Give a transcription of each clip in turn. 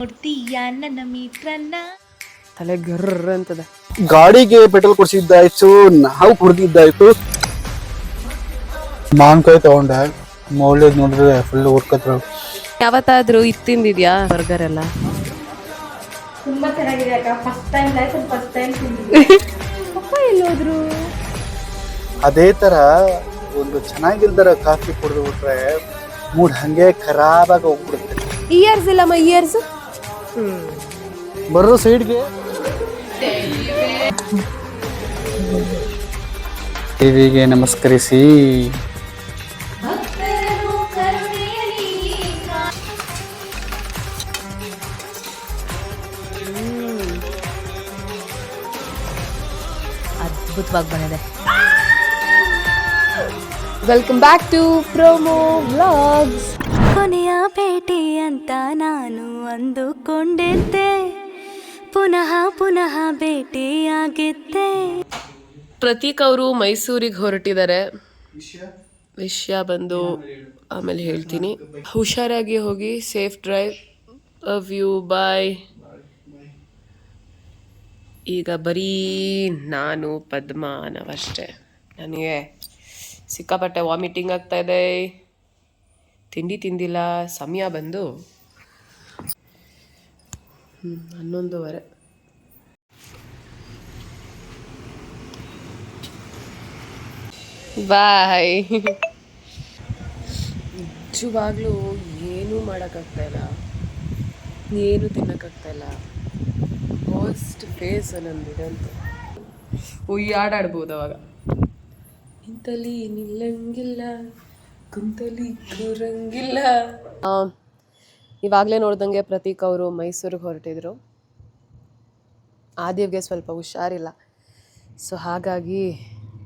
ನೋಡ್ತೀಯ ನನ್ನ ಮಿತ್ರನ್ನ ತಲೆ ಗರ್ರ ಅಂತದ ಗಾಡಿಗೆ ಪೆಟ್ರೋಲ್ ಕೊಡ್ಸಿದ್ದಾಯ್ತು ನಾವು ಕುಡ್ದಿದ್ದಾಯ್ತು. ಮಾವಿನಕಾಯಿ ತಗೊಂಡೆ. ಮೌಲ್ಯದ್ ನೋಡಿದ್ರೆ ಫುಲ್ ಹುಡ್ಕತ್ರ ಯಾವತ್ತಾದ್ರೂ ಇತ್ತಿಂದಿದ್ಯಾ ಬರ್ಗರ್ ಎಲ್ಲ? ತುಂಬಾ ಚೆನ್ನಾಗಿದೆ ಅಕ್ಕ. First time life first time ಎಲ್ಲಿ ಹೋದ್ರು ಅದೇ ತರ ಒಂದು ಚೆನ್ನಾಗಿಲ್ದರ ಕಾಫಿ ಕುಡಿದು ಬಿಟ್ರೆ ಮೂಡ್ ಹಂಗೆ ಖರಾಬಾಗಿ ಹೋಗ್ಬಿಡುತ್ತೆ. ಇಯರ್ಸ್ ಇಲ್ಲಮ್ಮ ಇಯರ್ಸ್ ಬರೋ ಸೈಡ್ಗೆ. ಟಿವಿಗೆ ನಮಸ್ಕರಿಸಿ. ಅದ್ಭುತವಾಗಿ ಬಂದಿದೆ. Welcome back to promo vlogs ಕೊನೆಯ ಭೇಟಿ ಅಂತ ನಾನು ಅಂದುಕೊಂಡಿದ್ದೆ. ಪುನಃ ಪುನಃ ಭೇಟಿಯಾಗಿದ್ದೆ. ಪ್ರತೀಕ್ ಅವರು ಮೈಸೂರಿಗೆ ಹೊರಟಿದ್ದಾರೆ ವಿಷಯ? ಬಂದು ಆಮೇಲೆ ಹೇಳ್ತೀನಿ. ಹುಷಾರಾಗಿ ಹೋಗಿ safe drive. Love you bye. ಈಗ ಬರೀ ನಾನು ಪದ್ಮ ನಾವಷ್ಟೇ ನನಗೆ ಸಿಕ್ಕಾಪಟ್ಟೆ ವಾಮಿಟಿಂಗ್ ಆಗ್ತಾ ಇದೆ. ತಿಂಡಿ ತಿಂದಿಲ್ಲ, ಸಮಯ ಬಂದು ಹನ್ನೊಂದುವರೆ. ಬಾಯ್. ನಿಜವಾಗ್ಲೂ ಏನೂ ಮಾಡೋಕ್ಕಾಗ್ತಾಯಿಲ್ಲ. ಏನು ತಿನ್ನೋಕ್ಕಾಗ್ತಾ ಇಲ್ಲ ವರ್ಸ್ಟ್ ಫೇಸ್ ನಂದಿದೆ ಅಂತ ಉಯ್ಯಾಡಾಡ್ಬೋದು ಅವಾಗ. ಇಂಥಲ್ಲಿ ನಿಲ್ಲಂಗಿಲ್ಲ ಕುಂತಲಿ ಕೂರಂಗಿಲ್ಲ ಇವಾಗಲೇ ನೋಡ್ದಂಗೆ ಪ್ರತೀಕ್ ಅವರು ಮೈಸೂರಿಗೆ ಹೊರಟಿದ್ರು. ಆದಿವ್ಗೆ ಸ್ವಲ್ಪ ಹುಷಾರಿಲ್ಲ. ಸೊ ಹಾಗಾಗಿ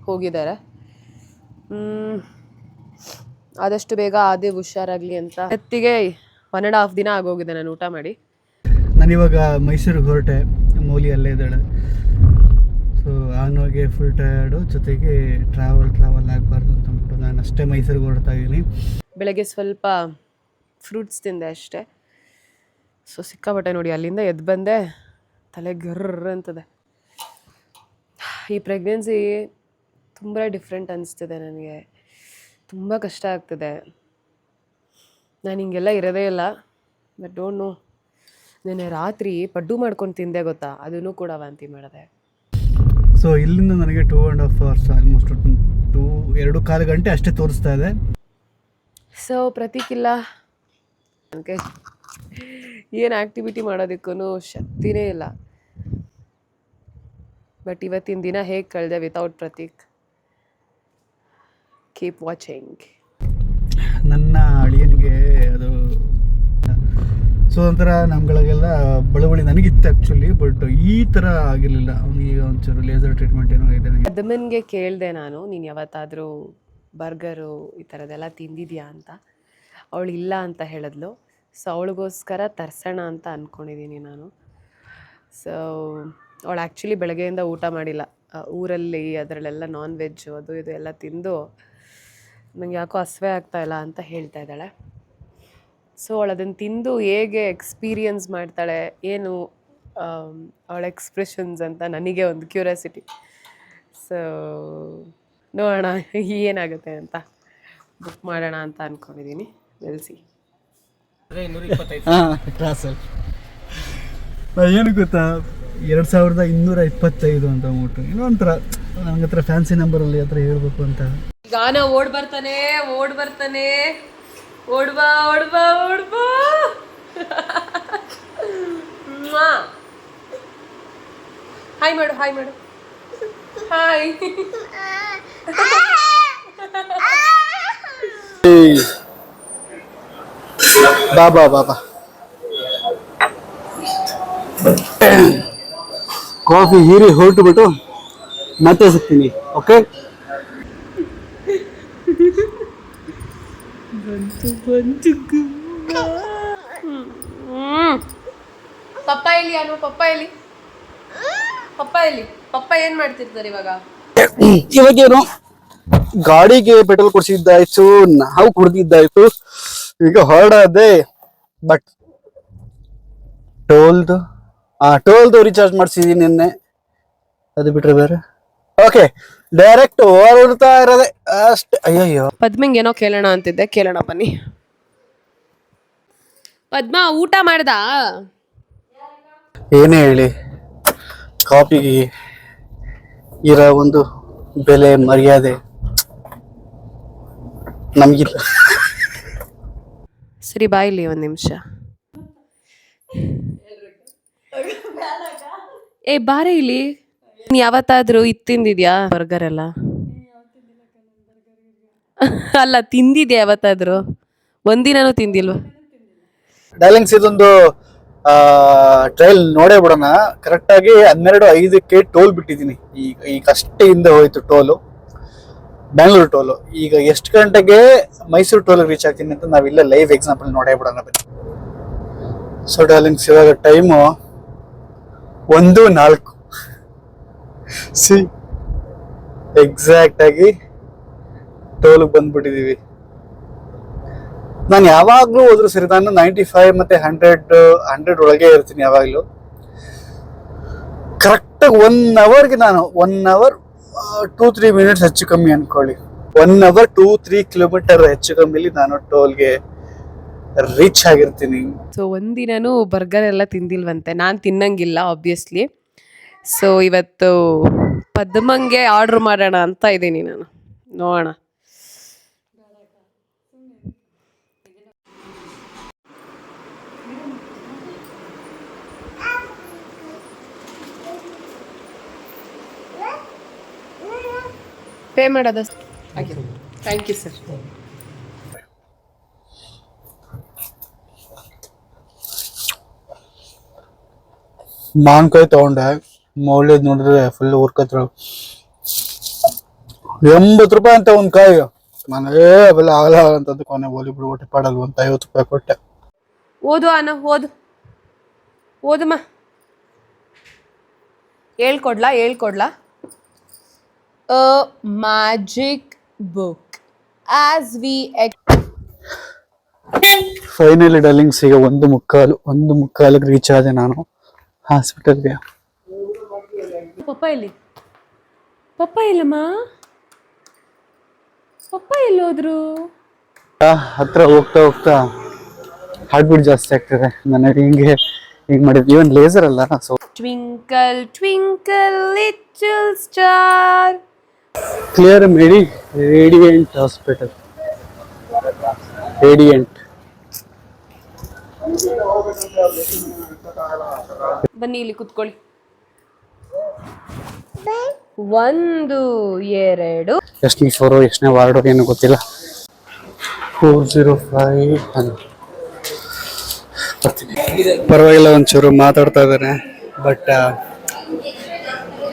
ಹೋಗಿದ್ದಾರೆ. ಹ್ಮ್. ಆದಷ್ಟು ಬೇಗ ಆದೇವ್ ಹುಷಾರಾಗ್ಲಿ ಅಂತ. ಹತ್ತಿಗೆ ಒನ್ ಆ್ಯಂಡ್ ಹಾಫ್ ದಿನ ಆಗೋಗಿದೆ ನಾನು ಊಟ ಮಾಡಿ. ನಾನಿವಾಗ ಮೈಸೂರಿಗೆ ಹೊರಟೆ ಮೌಲಿ ಅಲ್ಲೇ ಇದ್ದಾಳೆ. ಸೊ ಆನೋಗೆ ಫುಲ್ ಟಯರ್ಡು ಜೊತೆಗೆ ಟ್ರಾವೆಲ್ ಟ್ರಾವೆಲ್ ಆಗಬಾರ್ದು ಅಂತ ನಾನು ಅಷ್ಟೇ ಮೈಸೂರಿಗೆ ಹೊರಡ್ತಾ ಇದ್ದೀನಿ ಬೆಳಗ್ಗೆ ಸ್ವಲ್ಪ ಫ್ರೂಟ್ಸ್ ತಿಂದೆ ಅಷ್ಟೇ. ಸೊ ಸಿಕ್ಕಾಪಟ್ಟೆ ನೋಡಿ, ಅಲ್ಲಿಂದ ಎದ್ದು ಬಂದೆ, ತಲೆ ಗರ್ರ ಅಂತದೆ. ಈ ಪ್ರೆಗ್ನೆನ್ಸಿ ತುಂಬ ಡಿಫ್ರೆಂಟ್ ಅನಿಸ್ತಿದೆ ನನಗೆ. ತುಂಬ ಕಷ್ಟ ಆಗ್ತಿದೆ. ನಾನು ಹಿಂಗೆಲ್ಲ ಇರೋದೇ ಇಲ್ಲ. ಬಟ್ ಡೋಂಟ್ ನೋ ನೆನ್ನೆ ರಾತ್ರಿ ಪಡ್ಡು ಮಾಡ್ಕೊಂಡು ತಿಂದೆ ಗೊತ್ತಾ? ಅದನ್ನು ಕೂಡ ವಾಂತಿ ಮಾಡಿದೆ. ಸೊ ಇಲ್ಲಿಂದ ನನಗೆ two and half hours almost two ಎರಡು ಕಾಲು ಗಂಟೆ ಅಷ್ಟೇ ತೋರಿಸ್ತಾ ಇದೆ. ಸೊ ಪ್ರತೀಕಿಲ್ಲ ನನಗೆ ಏನು ಆ್ಯಕ್ಟಿವಿಟಿ ಮಾಡೋದಕ್ಕೂ ಶಕ್ತಿನೇ ಇಲ್ಲ. ಬಟ್ ಇವತ್ತಿನ ದಿನ ಹೇಗೆ ಕಳೆದೆ ವಿತೌಟ್ ಪ್ರತೀಕ್ ಕೀಪ್ ವಾಚಿಂಗ್ ನನ್ನ ಅಳಿಯನಿಗೆ ಅದು ಸೊ ಒಂಥರ ನಮ್ಗಳಿಗೆಲ್ಲ ಬಳುವಳಿ ನನಗಿತ್ತು ಆ್ಯಕ್ಚುಲಿ ಬಟ್ ಈ ಥರ ಆಗಿರಲಿಲ್ಲ. ಅವನಿಗೆ ಒಂಚೂರು ಲೇಸರ್ ಟ್ರೀಟ್ಮೆಂಟ್ ಏನೋ ಇದೆ ನನಗೆ. ಪದ್ಮನ್ಗೆ ಕೇಳಿದೆ ನಾನು, ನೀನು ಯಾವತ್ತಾದರೂ ಬರ್ಗರು ಈ ಥರದ್ದೆಲ್ಲ ತಿಂದಿದ್ಯಾ ಅಂತ. ಅವಳು ಇಲ್ಲ ಅಂತ ಹೇಳಿದ್ಲು. ಸೊ ಅವಳಿಗೋಸ್ಕರ ತರ್ಸೋಣ ಅಂತ ಅಂದ್ಕೊಂಡಿದ್ದೀನಿ ನಾನು. ಸೊ ಅವಳು ಆ್ಯಕ್ಚುಲಿ ಬೆಳಗ್ಗೆಯಿಂದ ಊಟ ಮಾಡಿಲ್ಲ. ಊರಲ್ಲಿ ಅದರಲ್ಲೆಲ್ಲ ನಾನ್ ವೆಜ್ಜು ಅದು ಇದು ಎಲ್ಲ ತಿಂದು ನನಗೆ ಯಾಕೋ ಹಸ್ವೆ ಆಗ್ತಾಯಿಲ್ಲ ಅಂತ ಹೇಳ್ತಾ ಇದ್ದಾಳೆ. ಸೊ ಅವಳು ಅದನ್ನು ತಿಂದು ಹೇಗೆ ಎಕ್ಸ್ಪೀರಿಯನ್ಸ್ ಮಾಡ್ತಾಳೆ ಏನು ಅವಳ ಎಕ್ಸ್ಪ್ರೆಷನ್ಸ್ ಅಂತ ನನಗೆ ಒಂದು ಕ್ಯೂರಿಯಾಸಿಟಿ ಸೊ ನೋಡೋಣ ಏನಾಗುತ್ತೆ ಅಂತ ಬುಕ್ ಮಾಡೋಣ ಅಂತ ಅಂದ್ಕೊಂಡಿದ್ದೀನಿ ಕ್ಲಾಸಲ್ಲಿ ಏನು ಗೊತ್ತಾ ಎರಡು ಸಾವಿರದ ಇನ್ನೂರ ಇಪ್ಪತ್ತೈದು ಅಂತ ಅಂದ್ಬಿಟ್ಟು ಏನೋ ಒಂಥರ ನನಗೆ ಹತ್ರ ಫ್ಯಾನ್ಸಿ ನಂಬರಲ್ಲಿ ಹತ್ರ ಹೇಳ್ಬೇಕು ಅಂತ. ಗಾನ ಓಡ್ ಬರ್ತಾನೆ ಓಡ್ ಬರ್ತಾನೆ. ಓಡ್ಬಾ ಓಡ್ ಬಾ ಹಾಯ್ ಮಾಡು ಹಾಯ್ ಮಾಡು. ಹಾಯ್ ಬಾಬಾ ಬಾಬಾ ಕಾಫಿ ಹೀರಿ ಹೊರಟು ಬಿಟ್ಟು ಮತ್ತೆ ಸಿಗ್ತೀನಿ ಓಕೆ ಪಪ್ಪ ಎಲ್ಲಿ ಅನು ಪಪ್ಪ ಎಲ್ಲಿ ಪಪ್ಪ ಎಲ್ಲಿ ಪಪ್ಪ ಏನ್ ಮಾಡ್ತಿರ್ತಾರೆ ಇವಾಗ? ಇವಾಗೇನು ಗಾಡಿಗೆ ಪೆಟ್ರೋಲ್ ಕೊಡ್ಸಿದ್ದಾಯ್ತು, ನಾವು ಕುಡ್ದಿದ್ದಾಯ್ತು. ಈಗ ಹೊರಡದೆ ಬಟ್ ಟೋಲ್ದು ಆ ಟೋಲ್ದು ರೀಚಾರ್ಜ್ ಮಾಡಿಸಿದೀನಿ ನಿನ್ನೆ. ಅದು ಬಿಟ್ರೆ ಬೇರೆ? ಓಕೆ ಡೈರೆಕ್ಟ್ ಹೊರಡ್ತಾ ಇರೋದೆ. ಅಷ್ಟೇ. ಅಯ್ಯಯ್ಯೋ. ಪದ್ಮಿಂಗ್ ಏನೋ ಕೇಳೋಣ ಅಂತಿದ್ದೆ. ಕೇಳೋಣ ಬನ್ನಿ. ಪದ್ಮ ಊಟ ಮಾಡ್ದ? ಏನೇ ಹೇಳಿ. ಕಾಫಿಗೆ ಇರೋ ಒಂದು ಬೆಲೆ ಮರ್ಯಾದೆ ನಮಗಿಲ್ಲ. ಸರಿ ಬಾಯಿಲಿ ಒಂದು ನಿಮಿಷ. ಏ ಬಾರೆ ಇಲ್ಲಿ. ನೀನ್ ಯಾವತ್ತಾದ್ರೂ ಇದು ತಿಂದಿದ್ಯಾ? ಬರ್ಗರ್ ಎಲ್ಲ? ಅಲ್ಲ, ತಿಂದಿದ್ಯಾ ಯಾವತ್ತಾದ್ರೂ? ಒಂದಿನೂ ತಿಂದಿಲ್ವಾ? ಡೈಲಿಂಗ್ಸ್ ಇದೊಂದು ಟ್ರೈಲ್ ನೋಡೇ ಬಿಡೋಣ. ಕರೆಕ್ಟ್ ಆಗಿ ಹನ್ನೆರಡು, ಐದಕ್ಕೆ ಟೋಲ್ ಬಿಟ್ಟಿದ್ದೀನಿ. ಈಗ ಈಗ ಅಷ್ಟೇ ಹಿಂದೆ ಹೋಯ್ತು ಟೋಲು ಬೆಂಗಳೂರು ಟೋಲು ಈಗ ಎಷ್ಟು ಗಂಟೆಗೆ ಮೈಸೂರು ಟೋಲ್ ರೀಚ್ ಆಗ್ತೀನಿ ಅಂತ ನಾವಿಲ್ಲ ಲೈವ್ ಎಕ್ಸಾಂಪಲ್ ನೋಡೇ ಬಿಡೋಣ ಬನ್ನಿ. ಸೊ ಡಾರ್ಲಿಂಗ್ಸ್ ಇವಾಗ ಟೈಮು ಒಂದು ನಾಲ್ಕು. ಸಿ ಎಕ್ಸಾಕ್ಟ್ ಆಗಿ ಟೋಲ್ಗೆ ಬಂದ್ಬಿಟ್ಟಿದೀವಿ. ನಾನು ಯಾವಾಗಲೂ ಹೋದ್ರು ಸರಿ, ನಾನು ನೈಂಟಿ ಫೈವ್ ಮತ್ತೆ ಹಂಡ್ರೆಡ್ ಹಂಡ್ರೆಡ್ ಒಳಗೆ ಇರ್ತೀನಿ ಯಾವಾಗಲೂ. ಕರೆಕ್ಟಾಗಿ ಒನ್ ಅವರ್ಗೆ ನಾನು one hour two three minutes ಹೆಚ್ಚು ಕಮ್ಮಿ ಅನ್ಕೊಳ್ಳಿ. One hour two three kilometer ಹೆಚ್ಚು ಕಮ್ಮಿಲಿ ನಾನು ಟೋಲ್ಗೆ ರೀಚ್ ಆಗಿರ್ತೀನಿ. ಸೊ ಒಂದಿನೂ ಬರ್ಗರ್ ಎಲ್ಲ ತಿಂದಿಲ್ವಂತೆ. ನಾನು ತಿನ್ನಂಗಿಲ್ಲ ಆಬ್ವಿಯಸ್ಲಿ ಸೊ ಇವತ್ತು ಪದ್ಮಂಗೆ ಆರ್ಡ್ರ್ ಮಾಡೋಣ ಅಂತ ಇದ್ದೀನಿ ನಾನು. ನೋಡೋಣ. ಪೇ ಮಾಡೋದ ಥ್ಯಾಂಕ್ ಯು ಸರ್ ಮಾವಿನಕಾಯಿ ತಗೊಂಡೆ. ಮೌಲ್ಯದ ನೋಡಿದ್ರೆ ಫುಲ್ ಉರ್ಕತ್ರ ಎಂಬತ್ತು ರೂಪಾಯಿ ಅಂತ ಒಂದು ಕಾಯಿ. ಮನೇ ಬೆಲ್ಲ ಆಗಲ್ಲ ಅಂತಂದು ಕೊನೆ ಹೋಲಿ ಬಿಡು ಹೊಟ್ಟೆ ಪಾಡಲ್ವ ಅಂತ ಐವತ್ತು ರೂಪಾಯಿ ಕೊಟ್ಟೆ. ಓದು ಅನ್ನ ಓದು. ಓದಮ್ಮ ಹೇಳ್ಕೊಡ್ಲಾ ಹೇಳ್ಕೊಡ್ಲಾ? A magic book. As we finally ಡಲ್ಲಿಂಗ್ಸ್ ಈಗ ಒಂದು ಮುಕ್ಕಾಲು ಒಂದು ಮುಕ್ಕಾಲಿಗೆ ರೀಚ್ ಆದೆ ನಾನು ಹಾಸ್ಪಿಟಲ್ಗೆ ಪಪ್ಪ ಎಲ್ಲಿ ಪಪ್ಪ ಇಲ್ಲಮ್ಮ ಪಪ್ಪ ಎಲ್ಲೋದ್ರು ಹತ್ರ ಹೋಗ್ತಾ ಹೋಗ್ತಾ ಹಾರ್ಟ್ ಬೀಟ್ ಜಾಸ್ತಿ ಆಗ್ತದೆ. ನನಗೆ ಹಿಂಗೆ ಹಿಂಗ್ ಮಾಡಿದ್ವಿ ಇವನ್ ಲೇಸರ್ ಅಲ್ಲ so twinkle twinkle little star clear ಮೇಡಿ ರೇಡಿಯಂಟ್ ಹಾಸ್ಪಿಟಲ್ ರೇಡಿಯಂಟ್ ಬನ್ನಿ ಇಲ್ಲಿ ಕುತ್ಕೊಳ್ಳಿ. ಒಂದು ಎರಡು. ಎಷ್ಟನೇ ಫೋರು ಎಷ್ಟನೇ ವಾರ್ಡು ಏನು ಗೊತ್ತಿಲ್ಲ. ಫೋರ್ ಜೀರೋ ಫೈವ್ ಬರ್ತೀನಿ. ಪರವಾಗಿಲ್ಲ ಒಂಚೂರು ಮಾತಾಡ್ತಾ ಇದ್ದಾನೆ ಬಟ್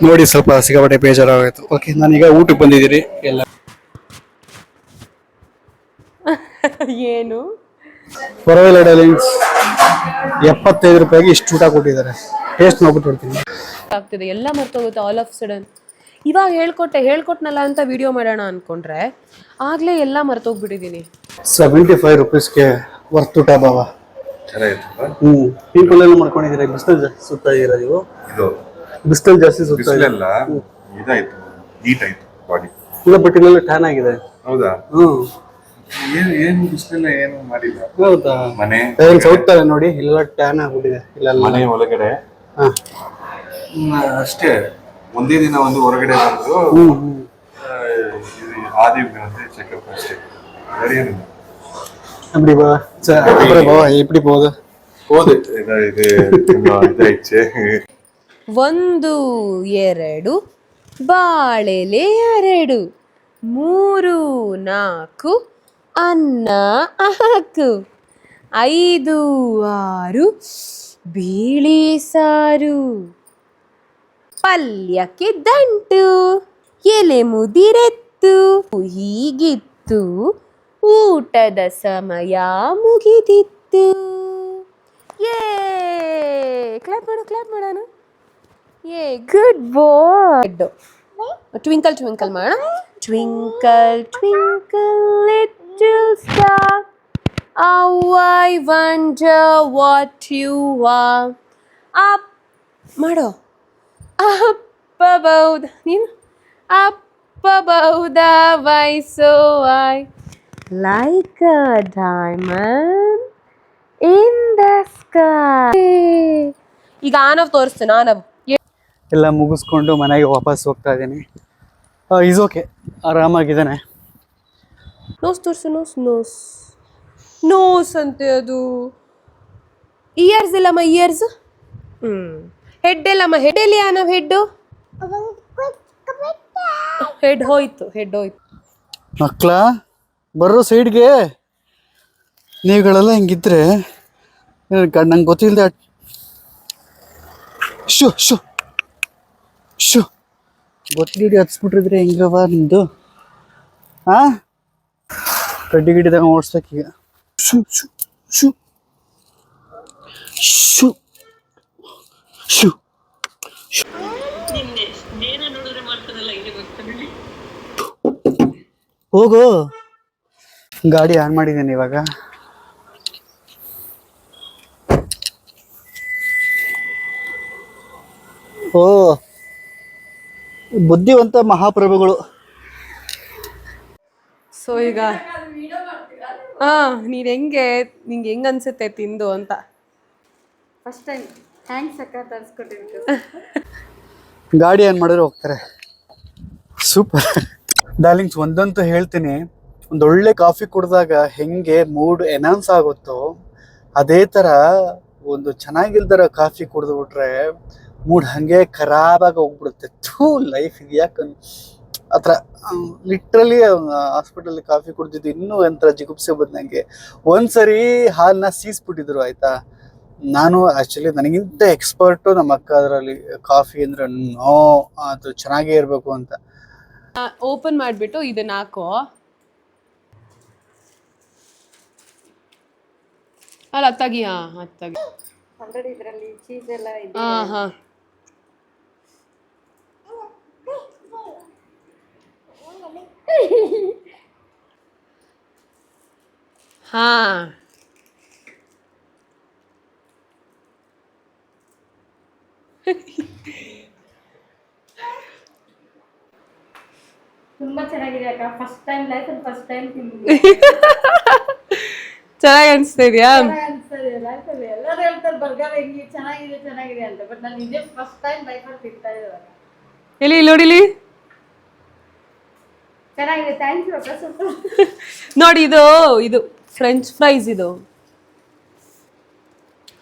ನೋಡಿ ಸ್ವಲ್ಪ ಸಿಗಾಪಟ್ಟೆ ಬೇಜಾರಾಗೋಯ್ತು. ಓಕೆ ನಾನೀಗ ಊಟಕ್ಕೆ ಬಂದಿದ್ದೀರಿ ಎಲ್ಲ ಏನು? ಪರವಾಗಿಲ್ಲ ಡಾರ್ಲಿಂಗ್ಸ್ ಎಪ್ಪತ್ತೈದು ರೂಪಾಯಿಗೆ ಇಷ್ಟು ಊಟ ಕೊಟ್ಟಿದ್ದಾರೆ. ಟೇಸ್ಟ್ ನೋಡ್ಬಿಟ್ಟು ಹೇಳ್ತೀನಿ. ಆಗ್ತಿದೆ. ಎಲ್ಲ ಮರ್ತೋಗುತ್ತೆ ಆಲ್ ಆಫ್ ಸಡನ್ ಇವಾಗ ಹೇಳ್ಕೊಟ್ಟೆ ಹೇಳ್ಕೊಟ್ನಲ್ಲ ಅಂತ ವಿಡಿಯೋ ಮಾಡೋಣ ಅನ್ಕೊಂಡ್ರೆ ಆಗ್ಲೇ ಎಲ್ಲ ಮರ್ತೋಗ್ಬಿಟ್ಟಿದ್ದೀನಿ ಸೆವೆಂಟಿ ಫೈವ್ ರುಪೀಸ್ಗೆ ವರ್ತ್ ಊಟ ಬಾವ ಹ್ಞೂ ಪೀಪಲ್ ಎಲ್ಲ ಮಾಡ್ಕೊಂಡಿದ್ದೀರಾ ಬಿಸಿಲು ಜಾಸ್ತಿ ಸುತ್ತಾ ಇದ್ದೀರಾ ನೀವು? ಇದು ಬಿಸಿಲು ಜಾಸ್ತಿ ಸುತ್ತಾ ಇಲ್ಲ ಬಿಸಿಲೆಲ್ಲ ಇದಾಯ್ತು ಹೀಟ್ ಆಯ್ತು ಬಾಡಿ ಇಲ್ಲ ಬಟ್ ಇಲ್ಲೆಲ್ಲ ಟ್ಯಾನ್ ಆಗಿದೆ. ಹೌದಾ? ಹ್ಞೂ ಏನ್ ಏನ್ ಬಿಸಿಲೆಲ್ಲ ಏನು ಮಾಡಿಲ್ಲ. ಹೌದಾ? ಮನೆ ಸೌತ್ತಾರೆ ನೋಡಿ ಇಲ್ಲೆಲ್ಲ ಟ್ಯಾನ್ ಆಗ್ಬಿಟ್ಟಿದೆ ಇಲ್ಲ ಮನೆ ಒಳಗಡೆ. ಹಾಂ. ಅಷ್ಟೇ ಒಂದೇ ದಿನ ಒಂದು ಹೊರಗಡೆ ಬಂದು ಹ್ಞೂ ಹ್ಞೂ ಆ, ಇದು ಆದಿ வந்து ಚೆಕಪ್ ಅಷ್ಟೇ ಬೇರೆ ಏನಿಲ್ಲ அப்படி பா சரி அப்புறம் பா எப்படி போகுது ಹೋದೆ ಇದು ಇದು ತುಂಬಾ ಇದಾಯ್ತು ಒಂದು ಎರಡು ಬಾಳೆಲೆ ಎರಡು ಮೂರು ನಾಲ್ಕು ಅನ್ನ ಹಾಕು ಐದು ಆರು ಬಿಳಿ ಸಾರು ಪಲ್ಯಕ್ಕೆ ದಂಟು, ಎಲೆ ಮುದಿರೆತ್ತು ಹೀಗಿತ್ತು ಊಟದ ಸಮಯ ಮುಗಿದಿತ್ತು. ಏ ಕ್ಲಾಪ್ ಮಾಡು ಕ್ಲಾಪ್ ಮಾಡೋಣ ಏ ಗುಡ್ ಬಾಯ್ ಟ್ವಿಂಕಲ್ ಟ್ವಿಂಕಲ್ ಮಾಡೋಣ? Twinkle twinkle little star How I wonder what you are. ಅಪ್ ಮಾಡೋ ಅಪ್ಪಬಹುದ ನೀನು? ಅಪ್ಪಬಹುದ so I like a diamond in the sky ಈಗ ಆನವ್ ತೋರಿಸ್ತೇನೆ ಆನವ್ ಎಲ್ಲ ಮುಗಿಸ್ಕೊಂಡು ಮನೆಗೆ ವಾಪಸ್ ಹೋಗ್ತಾ ಇದ್ದೀನಿ. ಇಸ್ ಓಕೆ ಆರಾಮಾಗಿದ್ದಾನೆ. ನೋಸ್ ತೋರಿಸು ನೋಸ್ ನೋಸ್ ನೋಸ್ ಅಂತೆ ಅದು. ಇಯರ್ಸ್ ಇಲ್ಲಮ್ಮ ಇಯರ್ಸ್ ಹ್ಞೂ ಹೆಡ್ ಎಲ್ಲಮ್ಮ ಹೆಡ್ ಎಲ್ಲಿ ಆನವ್ ಹೆಡ್ಡು ಹೆಡ್ ಹೋಯ್ತು ಹೆಡ್ ಹೋಯ್ತು. ಮಕ್ಳ ಬರೋ ಸೈಡ್ಗೆ. ನೀವುಗಳೆಲ್ಲ ಹಿಂಗಿದ್ರೆ ನಂಗೆ ಗೊತ್ತಿಲ್ಲದೆ ಶು ಶು ಶು. ಗೊತ್ತಿಡಿ ಹತ್ಸ್ಬಿಟ್ರಿದ್ರೆ ಹೆಂಗವ ನಿಂದು ಹಾ ಕಡ್ಡಿ ಗಿಡ್ಡಿದಾಗ ಓಡಿಸ್ಬೇಕೀಗ ಶು ಶು ಶು. ಶು. ಶು. ಹೋಗು. ಗಾಡಿ ಆನ್ ಮಾಡಿದ್ದೀನಿ ಇವಾಗ. ಓ. ಬುದ್ಧಿವಂತ ಮಹಾಪ್ರಭುಗಳು. ಸೊ ಈಗ ಹಾ ನೀನ್ ಹೆಂಗೆ ನಿಂಗೆ ಹೆಂಗ್ ಅನ್ಸುತ್ತೆ ತಿಂದು ಅಂತ? ಫಸ್ಟ್ ಟೈಮ್ ಗಾಡಿ ಏನ್ ಮಾಡಿದ್ರೆ ಹೋಗ್ತಾರೆ. ಸೂಪರ್ ಡಾರ್ಲಿಂಗ್ಸ್ ಒಂದಂತೂ ಹೇಳ್ತೀನಿ. ಒಂದು ಒಳ್ಳೆ ಕಾಫಿ ಕುಡಿದಾಗ ಹೆಂಗೆ ಮೂಡ್ ಎನೌನ್ಸ್ ಆಗುತ್ತೋ, ಅದೇ ಥರ ಒಂದು ಚೆನ್ನಾಗಿಲ್ದರ ಕಾಫಿ ಕುಡಿದು ಬಿಟ್ರೆ ಮೂಡ್ ಹಾಗೆ ಖರಾಬಾಗಿ ಹೋಗ್ಬಿಡುತ್ತೆ. ಥೂ ಲೈಫ್ ಯಾಕೆ ಆ ಥರ ಲಿಟ್ರಲಿ ಹಾಸ್ಪಿಟಲ್ ಕಾಫಿ ಕುಡ್ದಿದ್ದು ಇನ್ನೂ ಒಂಥರ ಜಿಗುಪ್ಸೆ ಬಂದಂಗೆ. ಒಂದ್ಸರಿ ಹಾಲನ್ನ ಸೀಸ್ಬಿಟ್ಟಿದ್ರು, ಆಯ್ತಾ? ನಾನು ಆ್ಯಕ್ಚುಲಿ ನನಗಿಂತ ಎಕ್ಸ್ಪರ್ಟು ನಮ್ಮ ಅಕ್ಕ ಅದರಲ್ಲಿ ಕಾಫಿ ಅಂದ್ರೆ ನೋ ಅದು ಚೆನ್ನಾಗೇ ಇರಬೇಕು ಅಂತ. ಓಪನ್ ಮಾಡಿಬಿಟ್ಟು ಇದನ್ನ ಹಾಕೋ. ಅಲ್ಲ ಅತ್ತಾಗಿ ಹಾ ಅತ್ತಾಗಿ ಆಲ್ರೆಡಿ ಇದರಲ್ಲಿ ಚೀಸ್ ಎಲ್ಲ ಇದೆ. ಹಾ ಹಾ. ಹಾ. ತುಂಬಾ ಚೆನ್ನಾಗಿದೆ ಅಕ್ಕ. ಫಸ್ಟ್ ಟೈಮ್ ಲೈಫಲ್ಲಿ ಫಸ್ಟ್ ಟೈಮ್ ತಿಂದಿದ್ದೀನಿ ಚೆನ್ನಾಗಿ ಅನಿಸ್ತಾ ಇದೆಯಾ ಅನ್ಸ್ತದೆ. ಲೈಫಲ್ಲಿ ಎಲ್ಲರೂ ಹೇಳ್ತಾರೆ ಬರ್ಗರ್ ಹೆಂಗೆ? ಚೆನ್ನಾಗಿದೆ ಚೆನ್ನಾಗಿದೆ ಅಂತ. ಬಟ್ ನಾನು ಇದೇ ಫಸ್ಟ್ ಟೈಮ್ ಲೈಫಲ್ಲಿ ತಿಂತಾ ಇದ್ದಾರೆ ಎಲ್ಲಿ ಇಲ್ಲಿ ನೋಡಿಲಿ? ಚೆನ್ನಾಗಿದೆ. ಥ್ಯಾಂಕ್ ಯು ಅಕ್ಕ. ಸೂಪರ್ ನೋಡಿ ಇದು ಇದು ಫ್ರೆಂಚ್ ಫ್ರೈಸ್ ಇದು.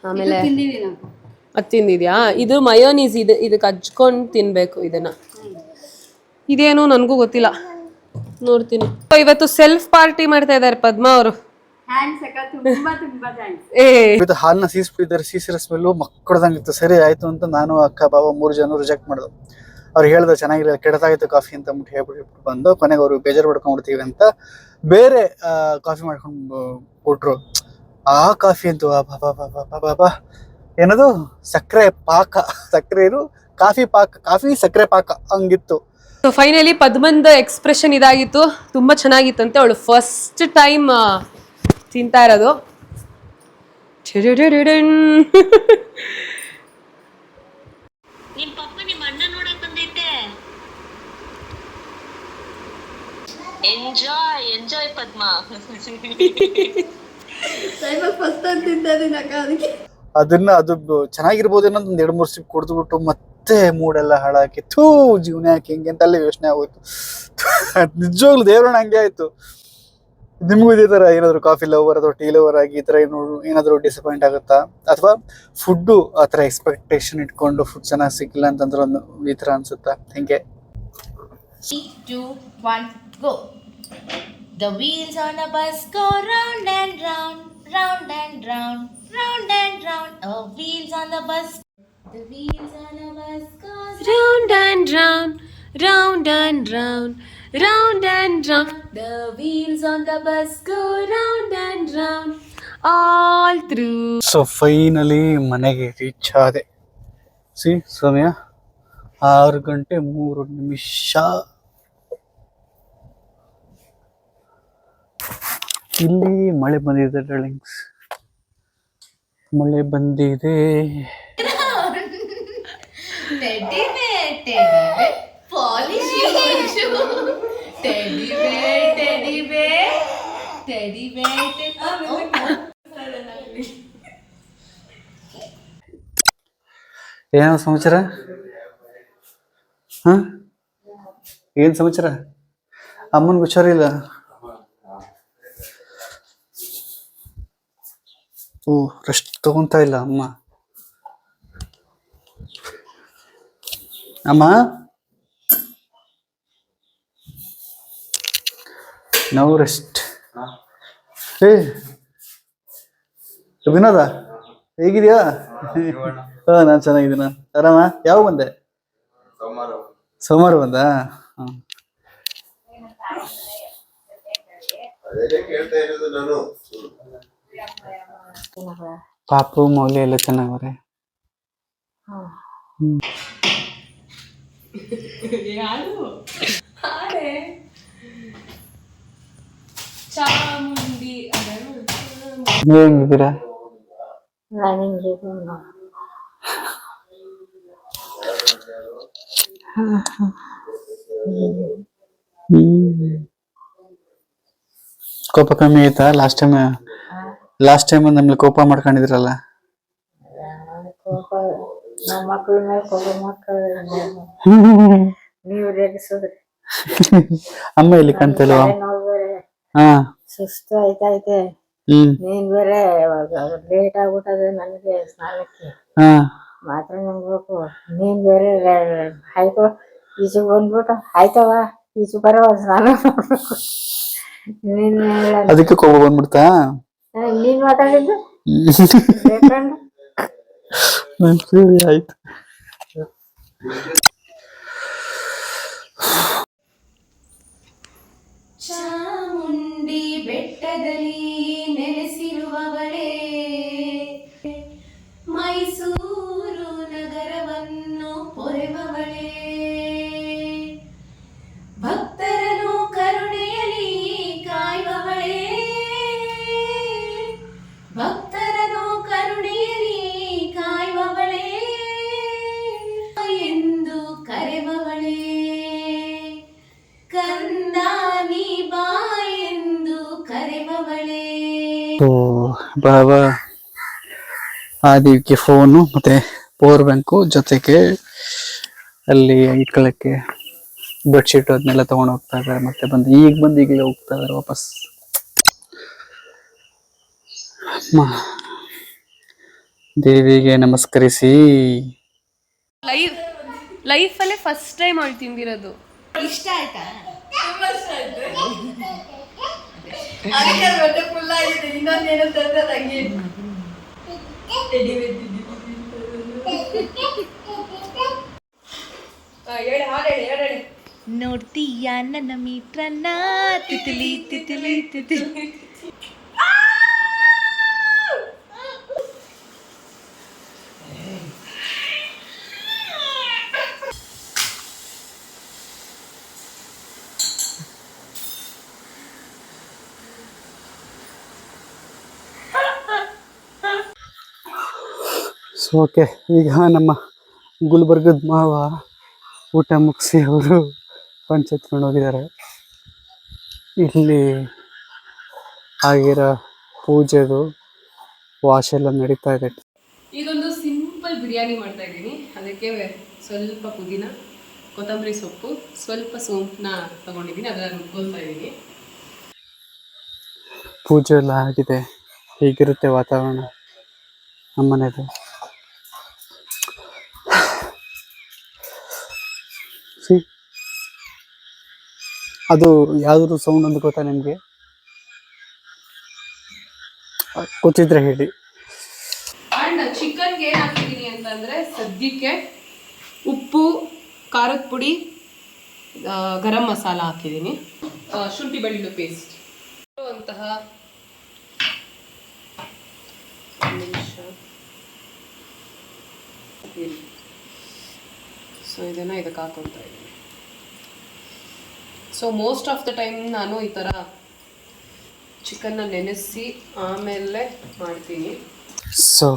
ಆಮೇಲೆ ತಿಂದಿದ್ದೀನಿ ನಾವು ಅದು ತಿಂದಿದ್ಯಾ? ಇದು ಮಯೋನೀಸ್ ಇದು ಇದಕ್ಕೆ ಹಚ್ಕೊಂಡು ತಿನ್ಬೇಕು ಇದನ್ನ. ಇದೇನು ನನಗೂ ಗೊತ್ತಿಲ್ಲ. ನೋಡ್ತೀನಿ. ಇವತ್ತು ಸೆಲ್ಫ್ ಪಾರ್ಟಿ ಮಾಡ್ತಾ ಇದ್ದಾರೆ ಪದ್ಮ ಅವರು. ಥ್ಯಾಂಕ್ಸ್ ಅಕ್ಕ ತುಂಬಾ ತುಂಬಾ ಥ್ಯಾಂಕ್ಸ್ ಏ. ಇವತ್ತು ಹಾಲನ್ನ ಸೀಸ್ಬಿಟ್ಟಿದ್ದಾರೆ ಸೀಸಿರ ಸ್ಮೆಲ್ಲು ಮಕ್ಕಳ್ದಂಗಿತ್ತು. ಸರಿ ಆಯ್ತು ಅಂತ ನಾನು ಅಕ್ಕ ಬಾಬಾ ಮೂರು ಜನ ರಿಜೆಕ್ಟ್ ಮಾಡಿದ್ರು ಅವ್ರು ಹೇಳ್ದೆ ಚೆನ್ನಾಗಿಲ್ಲ ಕೆಡತಾಗಿತ್ತು ಕಾಫಿ ಅಂತ ಅಂದ್ಬಿಟ್ಟು ಹೇಳ್ಬಿಟ್ಟು ಬಂದು ಕೊನೆಗೆ ಅವರು ಬೇಜಾರು ಪಡ್ಕೊಂಡ್ಬಿಡ್ತೀವಿ ಅಂತ ಬೇರೆ ಕಾಫಿ ಮಾಡ್ಕೊಂಡು ಕೊಟ್ರು. ಆ ಕಾಫಿ ಅಂತ ಬಾಬಾ ಬಾಬಾ ಬಾಬಾ ಬಾ ಏನದು? ಸಕ್ಕರೆ ಪಾಕ. ಸಕ್ಕರೆ ಇದು ಕಾಫಿ ಪಾಕ. ಕಾಫಿ ಸಕ್ಕರೆ ಪಾಕ. ಹಂಗಿತ್ತು. ಸೊ ಫೈನಲಿ ಪದ್ಮಂದ ಎಕ್ಸ್ಪ್ರೆಷನ್ ಇದಾಗಿತ್ತು. ತುಂಬಾ ಚೆನ್ನಾಗಿತ್ತಂತೆ ಅವಳು. ಫಸ್ಟ್ ಟೈಮ್ ತಿಂತಾ ಇರೋದು. ಎಂಜಾಯ್ ಎಂಜಾಯ್ ಪದ್ಮ ಅದನ್ನ ಅದು ಚೆನ್ನಾಗಿರ್ಬೋದು ಚೆನ್ನಾಗಿರ್ಬೋದೇನೋ ಅಂತ ಒಂದ್ ಎರಡು ಮೂರು ಸಿಪ್ ಕುಡಿದ್ಬಿಟ್ಟು ಮತ್ತೆ ಮೂಡೆಲ್ಲ ಹಾಳಾಕಿ ಥೂ ಜೀವನ ಯಾಕೆ ಹಿಂಗೆ ಅಂತ ಅಲ್ಲೇ ಯೋಚನೆ ಆಗೋಯ್ತು ನಿಜವಾಗ್ಲು ದೇವ್ರಣ್ಣ ಹಂಗೆ ಆಯ್ತು ನಿಮಗೂ ಇದೇ ಥರ ಏನಾದರೂ ಕಾಫಿ ಲವರ್ ಅಥವಾ ಟೀ ಲವರ್ ಆಗಿ ಈ ಥರ ಏನು ಏನಾದರೂ ಡಿಸಪಾಯಿಂಟ್ ಆಗುತ್ತಾ ಅಥವಾ ಫುಡ್ಡು ಆ ಥರ ಎಕ್ಸ್ಪೆಕ್ಟೇಷನ್ ಇಟ್ಕೊಂಡು ಫುಡ್ ಚೆನ್ನಾಗಿ ಸಿಕ್ಕಿಲ್ಲ ಅಂತಂದ್ರೆ ಒಂದು ಈ ಥರ ಅನಿಸುತ್ತಾ ಹಿಂಗೆ. The wheels on a bus go round and round, round and round, round and round. Oh, wheels on the bus. The wheels on a bus go round and round, round and round, round and round. The wheels on the bus go round and round. All through. So finally ಮನೆಗೆ reach ಆದೆ ಸಿ ಸಮಯ ಆರು ಗಂಟೆ ಮೂರು ನಿಮಿಷ ಇಲ್ಲಿ ಮಳೆ ಬಂದಿದೆ ಡಾರ್ಲಿಂಗ್ಸ್ ಮಳೆ ಬಂದಿದೆ ಏನೋ ಸಮಾಚಾರ? ಹ? ಏನ್ ಸಮಾಚಾರ? ಅಮ್ಮನ್ ಹುಷಾರಿಲ್ಲ? ಓ ರೆಸ್ಟ್ ತಗೊಂತ ಇಲ್ಲ ಅಮ್ಮ. ಅಮ್ಮ? ನಾವು ರೆಸ್ಟ್ ಏ ವಿನೋದ ಹೇಗಿದ್ಯಾ? ಹಾ ನಾನು ಚೆನ್ನಾಗಿದ್ದೀನ. ಆರಾಮ? ಯಾವ ಬಂದೆ? ಸೋಮವಾರ. ಬಂದ? ಪಾಪು ಮೌಲ್ಯ ಎಲ್ಲ ಚೆನ್ನಾಗವ್ರೆ. ಹ್ಮ್. ಚಾಮುಂಡಿ. ಹೆಂಗಿದ್ದೀರಾ ಕೋಪ ಕಮ್ಮಿ ಆಯ್ತಾ? ಲಾಸ್ಟ್ ಟೈಮ್ ಲಾಸ್ಟ್ ಟೈಮ್ ನಮ್ಗೆ ಕೋಪ ಮಾಡ್ಕೊಂಡಿದ್ರಲ್ಲ? ಅಮ್ಮ ಇಲ್ಲಿ ಕಾಣ್ತಿಲ್ವಾ ಹಾ. ಸುಸ್ತು ಆಯ್ತೈತೆ ಹ್ಮ್. ನೀನ್ ಬೇರೆ ಲೇಟ್ ಆಗ್ಬಿಟ್ಟದೆ ನನಗೆ ಸ್ನಾನಕ್ಕೆ. ಹಾ. ಮಾತ್ರ ನಂಬಬೇಕು ನೀನ್ ಬೇರೆ ಆಯ್ತು ಈಚೆ ಬಂದ್ಬಿಟ್ಟು ಆಯ್ತವ ಈಚೆ ಬರೋ ಸ್ನಾನ ಮಾಡ್ಬೇಕು. ನೀನ್ ಹೇಳ- ಅದಕ್ಕೆ ಕೋಪ ಬಂದ್ಬಿಡ್ತಾ? ನೀನ್ ಮಾತಾಡಿದ್ದು? ಬೇಕಂದ್ರೆ ನನ್ ಸರಿ ಆಯ್ತು. ಬಾಬಾ ಆದಿಗೆ ಫೋನು ಮತ್ತೆ ಪವರ್ ಬ್ಯಾಂಕು ಜೊತೆಗೆ ಅಲ್ಲಿ ಇಟ್ಕೊಳ್ಳಕ್ಕೆ ಬೆಡ್ಶೀಟ್ ಅದನ್ನೆಲ್ಲ ತೊಗೊಂಡು ಹೋಗ್ತಾ ಇದ್ದಾರೆ ಮತ್ತೆ ಬಂದು ಈಗ ಬಂದು ಈಗಲೇ ಹೋಗ್ತಾ ಇದ್ದಾರೆ ವಾಪಸ್. ಅಮ್ಮ. ದೇವಿಗೆ ನಮಸ್ಕರಿಸಿ. ಲೈಫ್ ಲೈಫಲ್ಲೇ ಫಸ್ಟ್ ಟೈಮ್ ಅವಳು ತಿಂದಿರೋದು. ಇಷ್ಟ ಆಯ್ತಾ. ಫುಲ್ ಆಗಿದೆ. ಇನ್ನೊಂದೇನು ತಂದ್ರೆ ತಂಗಿ ನೋಡ್ತೀಯ ನನ್ನ ಮೀಟ್ರನ್ನ ತಿತಿಲಿ ತಿತಿಲಿ ತಿತಿಲಿ. ಸೊ ಓಕೆ ಈಗ ನಮ್ಮ ಗುಲ್ಬರ್ಗದ ಮಾವ ಊಟ ಮುಗಿಸಿ ಅವರು ಪಂಚೆತ್ಕೊಂಡು ಹೋಗಿದ್ದಾರೆ. ಇಲ್ಲಿ ಆಗಿರೋ ಪೂಜೆದು ವಾಶ್ ಎಲ್ಲ ನಡೀತಾ ಇದೆ. ಇದೊಂದು ಸಿಂಪಲ್ ಬಿರಿಯಾನಿ ಮಾಡ್ತಾ ಇದ್ದೀನಿ. ಅದಕ್ಕೆ ಸ್ವಲ್ಪ ಪುದೀನ ಕೊತ್ತಂಬರಿ ಸೊಪ್ಪು ಸ್ವಲ್ಪ ಸೋಂಪನ್ನ ತಗೊಂಡಿದ್ದೀನಿ. ಅದನ್ನ ರುಬ್ಕೊಳ್ತಾ ಇದ್ದೀನಿ. ಪೂಜೆ ಎಲ್ಲ ಆಗಿದೆ. ಹೀಗಿರುತ್ತೆ ವಾತಾವರಣ? ನಮ್ಮನೇದು ಅದು ಯಾವ್ದು ಸೌಂಡ್ ಅಂತ ಗೊತ್ತಾ ನಿಮಗೆ? ಗೊತ್ತಿದ್ರೆ ಹೇಳಿ. ಆ್ಯಂಡ್ ಚಿಕನ್ಗೆ ಏನು ಹಾಕಿದ್ದೀನಿ ಅಂತಂದರೆ ಸದ್ಯಕ್ಕೆ ಉಪ್ಪು, ಖಾರದ ಪುಡಿ ಗರಂ ಮಸಾಲ ಹಾಕಿದ್ದೀನಿ ಶುಂಠಿ ಬೆಳ್ಳುಳ್ಳಿ ಪೇಸ್ಟ್ ಅಂತಹ ಸೊ, ಇದನ್ನು ಇದಕ್ಕೆ ಹಾಕೊತಾ ಇದ್ದೀನಿ. So most of the time ನಾನು ಈ ಥರ ಚಿಕನ್ನ ನೆನೆಸಿ ಆಮೇಲೆ ಮಾಡ್ತೀನಿ. ಸೊ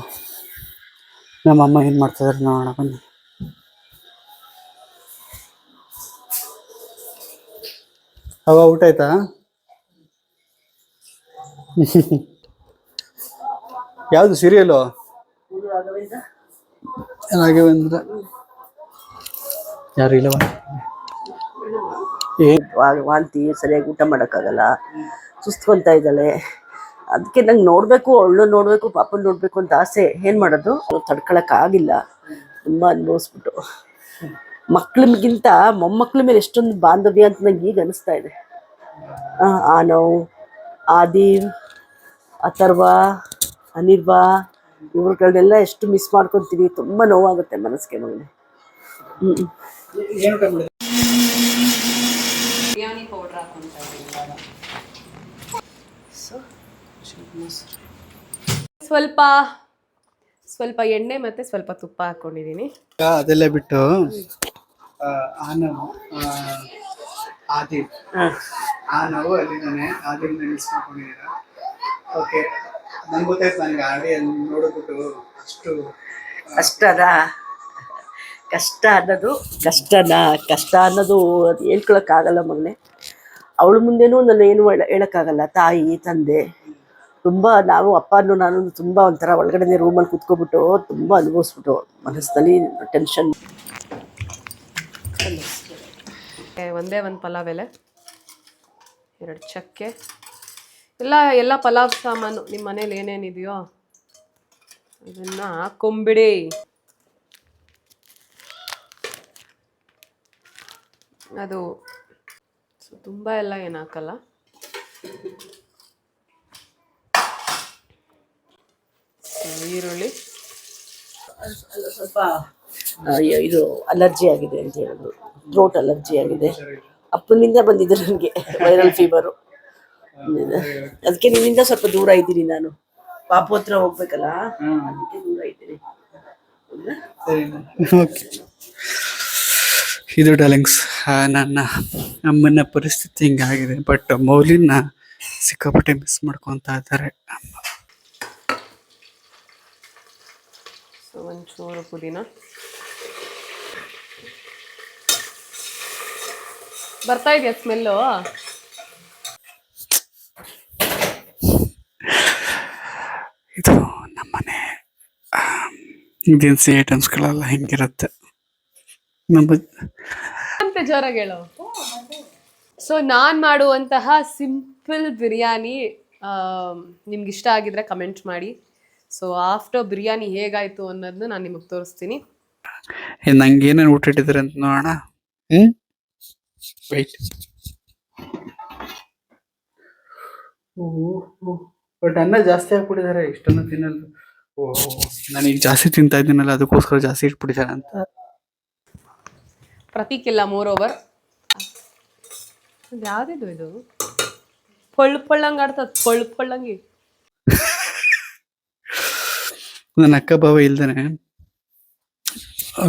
ನಮ್ಮಮ್ಮ ಏನು ಮಾಡ್ತಿದ್ದಾರೆ ನೋಡೋಣ, ಬನ್ನಿ. ಅವ ಊಟ ಆಯ್ತಾ? ಯಾವುದು ಸೀರಿಯಲು ರಾಘವೇಂದ್ರ ಯಾರು ಇಲ್ಲವಾ? ವಾಂತಿ ಸರಿಯಾಗಿ ಊಟ ಮಾಡೋಕ್ಕಾಗಲ್ಲ. ಸುಸ್ತ್ಕೊಂತ ಇದ್ದಾಳೆ. ಅದಕ್ಕೆ ನಂಗೆ ನೋಡಬೇಕು ಅವಳು ನೋಡಬೇಕು ಪಾಪನ ನೋಡಬೇಕು ಅಂತ ಆಸೆ. ಏನು ಮಾಡೋದು? ತಡ್ಕೊಳಕ್ಕಾಗಿಲ್ಲ ತುಂಬ ಅನುಭವಿಸ್ಬಿಟ್ಟು. ಮಕ್ಳಿಗಿಂತ ಮೊಮ್ಮಕ್ಳ ಮೇಲೆ ಎಷ್ಟೊಂದು ಬಾಂಧವ್ಯ ಅಂತ ನಂಗೆ ಈಗ ಅನಿಸ್ತಾ ಇದೆ. ಆ, ಆನವ್ ಆದಿ ಅಥರ್ವ ಅನಿರ್ವ ಇವ್ರುಗಳನ್ನೆಲ್ಲ ಎಷ್ಟು ಮಿಸ್ ಮಾಡ್ಕೊತೀವಿ. ತುಂಬ ನೋವಾಗುತ್ತೆ ಮನಸ್ಸಿಗೆ ಮಗನೇ ಹ್ಞೂ ಬಿರಿಯಾನಿ ಪೌಡ್ರ್ ಹಾಕೊಂತ ಇದ್ದೀನಿ ಸ್ವಲ್ಪ ಸ್ವಲ್ಪ ಎಣ್ಣೆ ಮತ್ತೆ ಸ್ವಲ್ಪ ತುಪ್ಪ ಹಾಕೊಂಡಿದ್ದೀನಿ. ಅದೆಲ್ಲ ಬಿಟ್ಟು ಆನವು ಆ, ಆದಿಲ್ ಆನವು ಓಕೆ ನಂಗೆ ಗೊತ್ತಾಯ್ತು ನನಗೆ ಆಡಿ ಅಲ್ಲಿ ನೋಡ್ಬಿಟ್ಟು ಅಷ್ಟು ಕಷ್ಟನ? ಕಷ್ಟ ಅನ್ನೋದು ಕಷ್ಟನ? ಕಷ್ಟ ಅನ್ನೋದು ಅದು ಹೇಳ್ಕೊಳಕ್ಕಾಗಲ್ಲ ಮೊನ್ನೆ ಅವಳ ಮುಂದೆನೂ ನಾನು ಏನು ಹೇಳಕ್ಕಾಗಲ್ಲ. ತಾಯಿ ತಂದೆ. ತುಂಬ ನಾವು ಅಪ್ಪನೂ ನಾನು ತುಂಬ ಒಂಥರ ಒಳಗಡೆ ರೂಮಲ್ಲಿ ಕುತ್ಕೊಬಿಟ್ಟು ತುಂಬ ಅನುಭವಿಸ್ಬಿಟ್ಟು ಮನಸ್ಸಿನಲ್ಲಿ ಟೆನ್ಷನ್ ಒಂದೇ ಒಂದು ಪಲಾವ್ ಎಲೆ, ಎರಡು ಚಕ್ಕೆ. ಎಲ್ಲ ಎಲ್ಲ ಪಲಾವ್ ಸಾಮಾನು ನಿಮ್ಮ ಮನೇಲಿ ಏನೇನಿದೆಯೋ ಅದನ್ನ ಹಾಕೊಂಬಿಡಿ. ಅದು, ಸೊ, ತುಂಬ ಎಲ್ಲ ಏನು ಹಾಕಲ್ಲ ಸೊ, ಈರುಳ್ಳಿ. ಸ್ವಲ್ಪ ಇದು ಅಲರ್ಜಿ ಆಗಿದೆ ಅಂತ ಹೇಳೋದು. ಥ್ರೋಟ್ ಅಲರ್ಜಿ ಆಗಿದೆ. ಅಪ್ಪನಿಂದ ಬಂದಿದ್ದು ನನಗೆ ವೈರಲ್ ಫೀವರು ಅದಕ್ಕೆ ನಿನ್ನಿಂದ ಸ್ವಲ್ಪ ದೂರ ಇದ್ದೀನಿ ನಾನು. ಪಾಪು ಹತ್ರ ಹೋಗ್ಬೇಕಲ್ಲ ಅದಕ್ಕೆ ದೂರ ಇದ್ದೀನಿ. ಓಕೆ ಇದು ಡಾರ್ಲಿಂಗ್ಸ್. ನನ್ನ ಅಮ್ಮನ ಪರಿಸ್ಥಿತಿ ಹಿಂಗಾಗಿದೆ ಬಟ್ ಮೌಲಿನ ಸಿಕ್ಕಾಪಟ್ಟೆ ಮಿಸ್ ಮಾಡ್ಕೊತಾ ಇದ್ದಾರೆ ಅಮ್ಮ ಸೊ ಒಂಚೂರು ಪುದೀನ. ಬರ್ತಾ ಇದೆಯಾ ಸ್ಮೆಲ್ಲು ಇದು ನಮ್ಮನೆ ದಿನಸಿ ಐಟಮ್ಸ್ಗಳೆಲ್ಲ ಹೆಂಗಿರುತ್ತೆ. ನಮ್ಮ ಅಂತ ಜೋರಾಗಿ ಹೇಳು. ಸೊ ನಾನು ಮಾಡುವಂತಹ ಸಿಂಪಲ್ ಬಿರಿಯಾನಿ ನಿಮ್ಗೆ ಇಷ್ಟ ಆಗಿದ್ರೆ ಕಮೆಂಟ್ ಮಾಡಿ. ಸೊ ಆಫ್ಟರ್ ಬಿರಿಯಾನಿ ಹೇಗಾಯ್ತು ಅನ್ನೋದನ್ನ ನಾನು ನಿಮಗೆ ತೋರಿಸ್ತೀನಿ. ಏ, ನಂಗೆ ಏನೇನು ಊಟ ಇಟ್ಟಿದ್ದಾರೆ ಅಂತ ನೋಡೋಣ. ಹ್ಮ್? ವೈಟ್ ಬಟ್ ಅನ್ನ ಜಾಸ್ತಿ ಹಾಕ್ಬಿಟ್ಟಿದ್ದಾರೆ ಇಷ್ಟನ್ನು ತಿನ್ನಲ್ಲ. ಓ ಈಗ ಜಾಸ್ತಿ ತಿಂತಾ ಇದ್ದೀನಲ್ಲ ಅದಕ್ಕೋಸ್ಕರ ಜಾಸ್ತಿ ಇಟ್ಬಿಟ್ಟಿದ್ದಾರೆ ಅಂತ. ಪ್ರತೀಕ್ ಇಲ್ಲ ಮೋರ್ ಓವರ್ ಯಾವ್ದಿದು ಇದು? ಪೊಳ್ಳು ಪೊಳ್ಳಂಗೆ ಆಡ್ತದ ಪೊಳ್ಳು ಪೊಳ್ಳಂಗಿ. ನನ್ನ ಅಕ್ಕ ಭಾವ ಇಲ್ದೇನೆ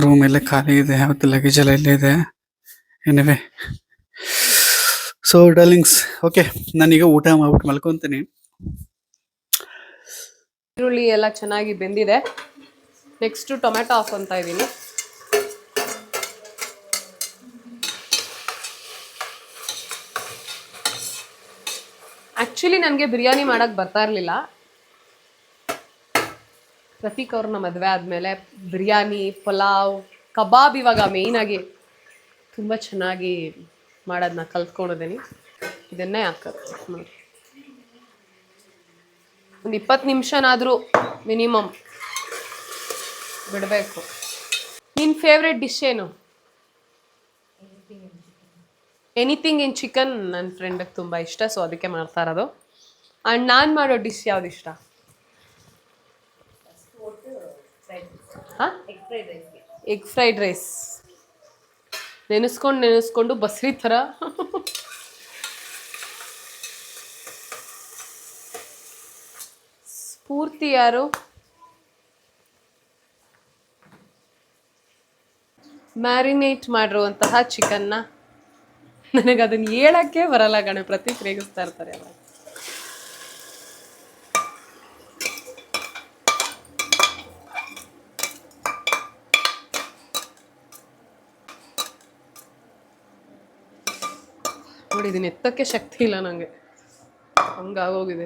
ರೂಮ್ ಎಲ್ಲ ಖಾಲಿ ಇದೆ, ಯಾವತ್ತು ಲಗೇಜ್ ಎಲ್ಲ ಇಲ್ಲೇ ಇದೆ. ಏನಿವೆ ಸೊ ಡಾರ್ಲಿಂಗ್ಸ್ ಓಕೆ ನಾನೀಗ ಊಟ ಮಾಡ್ಬಿಟ್ಟು ಮಲ್ಕೊತೀನಿ. ಈರುಳ್ಳಿ ಎಲ್ಲ ಚೆನ್ನಾಗಿ ಬೆಂದಿದೆ. ನೆಕ್ಸ್ಟ್ ಟೊಮೆಟೊ ಹಾಕೊಂತ ಇದ್ದೀನಿ. ಆ್ಯಕ್ಚುಲಿ ನನಗೆ ಬಿರಿಯಾನಿ ಮಾಡೋಕ್ಕೆ ಬರ್ತಾ ಇರಲಿಲ್ಲ. ಪ್ರತೀಕ್ ಅವ್ರನ್ನ ಮದುವೆ ಆದಮೇಲೆ ಬಿರಿಯಾನಿ, ಪಲಾವ್, ಕಬಾಬ್ ಇವಾಗ ಮೇಯ್ನಾಗಿ ತುಂಬ ಚೆನ್ನಾಗಿ ಮಾಡೋದನ್ನ ಕಲ್ತ್ಕೊಂಡಿದ್ದೀನಿ. ಇದನ್ನೇ ಹಾಕೋದು. ಒಂದು ಇಪ್ಪತ್ತು ನಿಮಿಷನಾದರೂ ಮಿನಿಮಮ್ ಬಿಡಬೇಕು. ನಿನ್ನ ಫೇವ್ರೆಟ್ ಡಿಶ್ ಏನು? ಎನಿಥಿಂಗ್ ಇನ್ ಚಿಕನ್ ನನ್ನ ಫ್ರೆಂಡಿಗೆ ತುಂಬ ಇಷ್ಟ ಸೊ ಅದಕ್ಕೆ ಮಾಡ್ತಾ ಇರೋದು. ಆ್ಯಂಡ್ ನಾನು ಮಾಡೋ ಡಿಶ್ ಯಾವ್ದು ಇಷ್ಟ? ಎಗ್ ಫ್ರೈಡ್ ರೈಸ್ ನೆನೆಸ್ಕೊಂಡು ನೆನೆಸ್ಕೊಂಡು ಬಸ್ರಿ ಥರ. ಸ್ಫೂರ್ತಿ ಯಾರು? ಮ್ಯಾರಿನೇಟ್ ಮಾಡಿರುವಂತಹ ಚಿಕನ್ನ ನನಗೆ ಅದನ್ನ ಹೇಳೋಕ್ಕೆ ಬರಲ್ಲ ಗಣ ಪ್ರೇಗಿಸ್ತಾ ರೇಗಿಸ್ತಾ ಇರ್ತಾರೆ ಅವಾಗ ನೋಡಿ ಇದನ್ನ ಎತ್ತಕ್ಕೆ ಶಕ್ತಿ ಇಲ್ಲ ನನಗೆ ಹಂಗಾಗೋಗಿದೆ.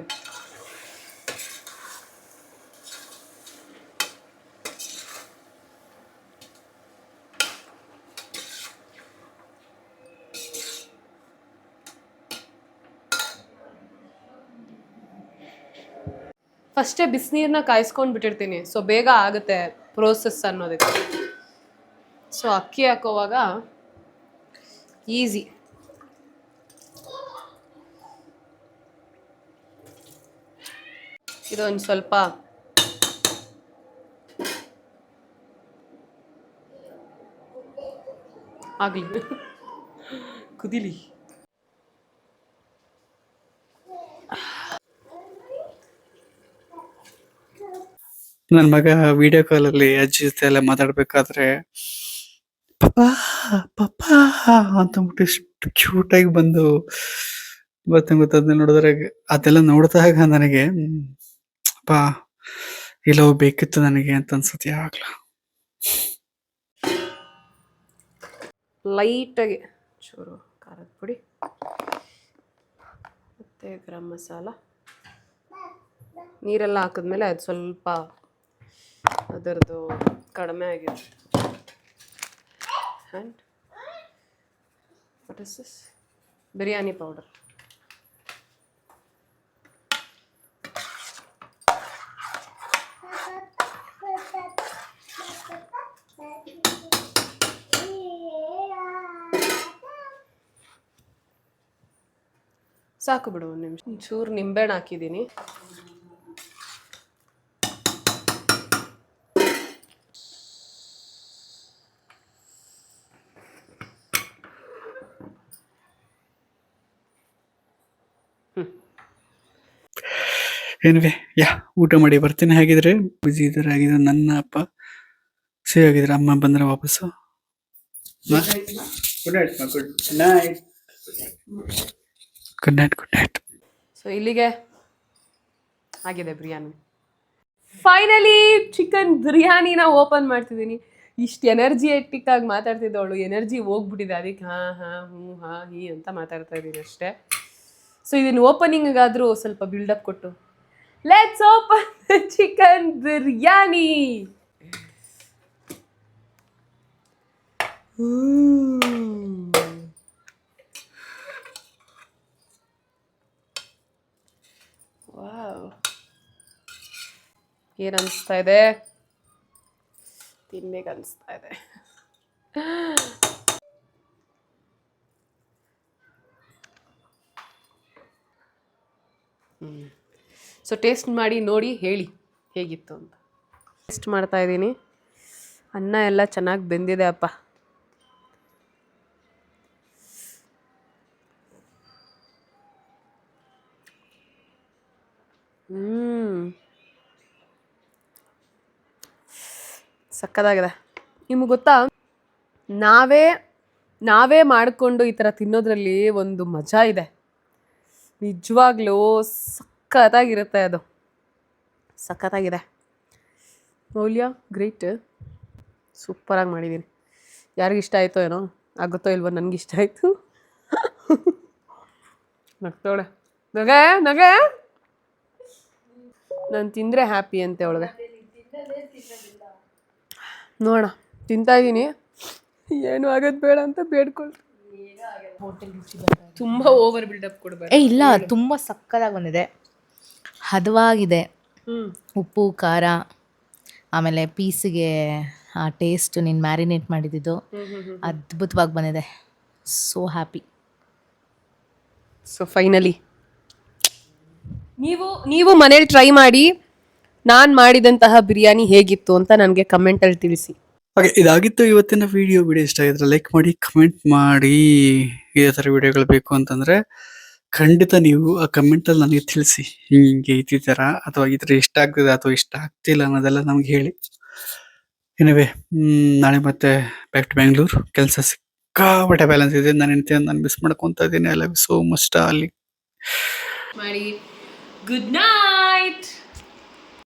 ಫಸ್ಟೇ ಬಿಸಿನೀರನ್ನ ಕಾಯಿಸ್ಕೊಂಡು ಬಿಟ್ಟಿರ್ತೀನಿ. ಸೊ ಬೇಗ ಆಗುತ್ತೆ ಪ್ರೋಸೆಸ್ ಅನ್ನೋದಕ್ಕೆ. ಸೊ ಅಕ್ಕಿ ಹಾಕೋವಾಗ ಈಸಿ ಇದೊಂದು ಸ್ವಲ್ಪ ಆಗಲಿ. ಕುದಿಲಿ. ನನ್ನ ಮಗ ವಿಡಿಯೋ ಕಾಲಲ್ಲಿ ಅಜ್ಜಿ ಜೊತೆ ಎಲ್ಲ ಮಾತಾಡ್ಬೇಕಾದ್ರೆ, ಪಪ್ಪ ಪಪ್ಪ ಅಂತಂದ್ಬಿಟ್ಟು ಇಷ್ಟು ಕ್ಯೂಟ್ ಆಗಿ ಬಂದು ಮತ್ತೆ ಅದನ್ನ ನೋಡಿದ್ರೆ ಅದೆಲ್ಲ ನೋಡಿದಾಗ ನನಗೆ ಅಪ್ಪ, ಎಲ್ಲೋ ಬೇಕಿತ್ತು ನನಗೆ ಅಂತ ಅನ್ಸುತ್ತೆ ಯಾವಾಗ್ಲೂ. ಲೈಟಾಗಿ, ಚೂರು ಖಾರದ ಪುಡಿ, ಮತ್ತು ಗರಂ ಮಸಾಲ. ನೀರೆಲ್ಲ ಹಾಕಿದ್ಮೇಲೆ ಅದು ಸ್ವಲ್ಪ ಅದರದ್ದು ಕಡಿಮೆ ಆಗಿರುತ್ತೆ. And what is this biryani powder ಸಾಕು ಬಿಡು ಒಂದು ನಿಮಿಷ. ಚೂರು ನಿಂಬೆಹಣ್ಣು ಹಾಕಿದ್ದೀನಿ. ಏನಿವೆ ಯಾ ಊಟ ಮಾಡಿ ಬರ್ತೀನಿ. ಹಾಗಿದ್ರೆ? ಬಿಜಿ ಇದ್ರೆ ಆಗಿದ್ರೆ ನನ್ನ ಅಪ್ಪ ಸೇವ್ ಆಗಿದ್ರೆ ಅಮ್ಮ ಬಂದ್ರೆ ವಾಪಸ್ಸು. Good night good night good night good night so ಇಲ್ಲಿಗೆ ಆಗಿದೆ ಬಿರಿಯಾನಿ. ಫೈನಲಿ ಚಿಕನ್ ಬಿರಿಯಾನಿನ ಓಪನ್ ಮಾಡ್ತಿದ್ದೀನಿ. ಇಷ್ಟು ಎನರ್ಜಿಯೆಟಿಕ್ ಆಗಿ ಮಾತಾಡ್ತಿದ್ದವಳು ಎನರ್ಜಿ ಹೋಗ್ಬಿಟ್ಟಿದೆ. ಅದಕ್ಕೆ ಹಾಂ ಹಾಂ ಹ್ಞೂ ಹಾಂ ಹೀ ಅಂತ ಮಾತಾಡ್ತಾ ಇದ್ದೀನಿ ಅಷ್ಟೇ. ಸೊ ಇದನ್ನು ಓಪನಿಂಗಾದರೂ ಸ್ವಲ್ಪ ಬಿಲ್ಡಪ್ ಕೊಟ್ಟು. Let's open chicken biryani. Wow ಏನು ಅನಿಸ್ತಾ ಇದೆ? ತಿನ್ಬೇಕು ಅನಿಸ್ತಾ ಇದೆ ಸೊ ಟೇಸ್ಟ್ ಮಾಡಿ ನೋಡಿ ಹೇಳಿ ಹೇಗಿತ್ತು ಅಂತ. ಟೇಸ್ಟ್ ಮಾಡ್ತಾ ಇದ್ದೀನಿ. ಅನ್ನ ಎಲ್ಲ ಚೆನ್ನಾಗಿ ಬೆಂದಿದೆ ಅಪ್ಪ. ಸಕ್ಕದಾಗಿದೆ ನಿಮ್ಗೆ ಗೊತ್ತಾ? ನಾವೇ ನಾವೇ ಮಾಡಿಕೊಂಡು ಈ ಥರ ತಿನ್ನೋದ್ರಲ್ಲಿ ಒಂದು ಮಜಾ ಇದೆ. ನಿಜವಾಗ್ಲೂ ಸಖತ್ತಾಗಿರುತ್ತೆ ಅದು. ಸಖತ್ತಾಗಿದೆ. ಮೌಲ್ಯ, ಗ್ರೇಟ್. ಸೂಪರಾಗಿ ಮಾಡಿದ್ದೀನಿ ಯಾರಿಗಿಷ್ಟ ಇಷ್ಟ ಆಯಿತೋ ಏನೋ? ಆಗುತ್ತೋ ಇಲ್ವೋ ನನಗಿಷ್ಟ ಆಯಿತು. ನಗ್ತೋಳೆ ನಗೆ ನಗೆ. ನಾನು ತಿಂದರೆ ಹ್ಯಾಪಿ ಅಂತೆ ಅವಳಿಗೆ. ನೋಡೋಣ. ತಿಂತಾ ಇದ್ದೀನಿ ಏನು ಆಗೋದು ಬೇಡ ಅಂತ ಬೇಡ್ಕೊಳ್ರಿ. ತುಂಬ ಓವರ್ ಬಿಲ್ಡಪ್ ಕೊಡಬೇಡ. ಏ ಇಲ್ಲ ತುಂಬ ಸಕ್ಕದಾಗಿ ಬಂದಿದೆ. ಹದವಾಗಿದೆ. ಉಪ್ಪು ಖಾರ ಆಮೇಲೆ ಪೀಸಿಗೆ ಆ ಟೇಸ್ಟ್ ನೀನು ಮ್ಯಾರಿನೇಟ್ ಮಾಡಿದ್ದು. ಅದ್ಭುತವಾಗಿ ಬಂದಿದೆ. ಸೋ ಹ್ಯಾಪಿ ಸೊ ಫೈನಲಿ ನೀವು ನೀವು ಮನೇಲಿ ಟ್ರೈ ಮಾಡಿ. ನಾನು ಮಾಡಿದಂತಹ ಬಿರಿಯಾನಿ ಹೇಗಿತ್ತು ಅಂತ ನನಗೆ ಕಮೆಂಟಲ್ಲಿ ತಿಳಿಸಿ. ಹಾಗೆ ಇದಾಗಿತ್ತು ಇವತ್ತಿನ ವಿಡಿಯೋ ವಿಡಿಯೋ ಇಷ್ಟ ಆಗಿದ್ರೆ ಲೈಕ್ ಮಾಡಿ ಕಮೆಂಟ್ ಮಾಡಿ. ಇದೇ ಥರ ವಿಡಿಯೋಗಳು ಬೇಕು ಅಂತಂದ್ರೆ ಖಂಡಿತ ನೀವು ಆ ಕಮೆಂಟಲ್ಲಿ ನನಗೆ ತಿಳಿಸಿ. ಹಿಂಗೆ ಈ ಥರ ಅಥವಾ ಈ ಥರ ಇಷ್ಟ ಆಗ್ತದೆ ಅಥವಾ ಇಷ್ಟ ಆಗ್ತಿಲ್ಲ ಅನ್ನೋದೆಲ್ಲ ನಮ್ಗೆ ಹೇಳಿ. ಏನಿವೆ ನಾಳೆ ಮತ್ತೆ ಬ್ಯಾಕ್ ಟು ಬ್ಯಾಂಗ್ಳೂರ್ ಕೆಲಸ ಸಿಕ್ಕಾಪಟ್ಟೆ ಬ್ಯಾಲೆನ್ಸ್ ಇದೆ. ನಾನು ಹೆಂಡ್ತಿ ನಾನು ಮಿಸ್ ಮಾಡ್ಕೊತಾ ಇದ್ದೀನಿ. ಐ ಲವ್ ಸೋ ಮಚ್ ಅಲ್ಲಿ ಮಾಡಿ ಗುಡ್ ನೈಟ್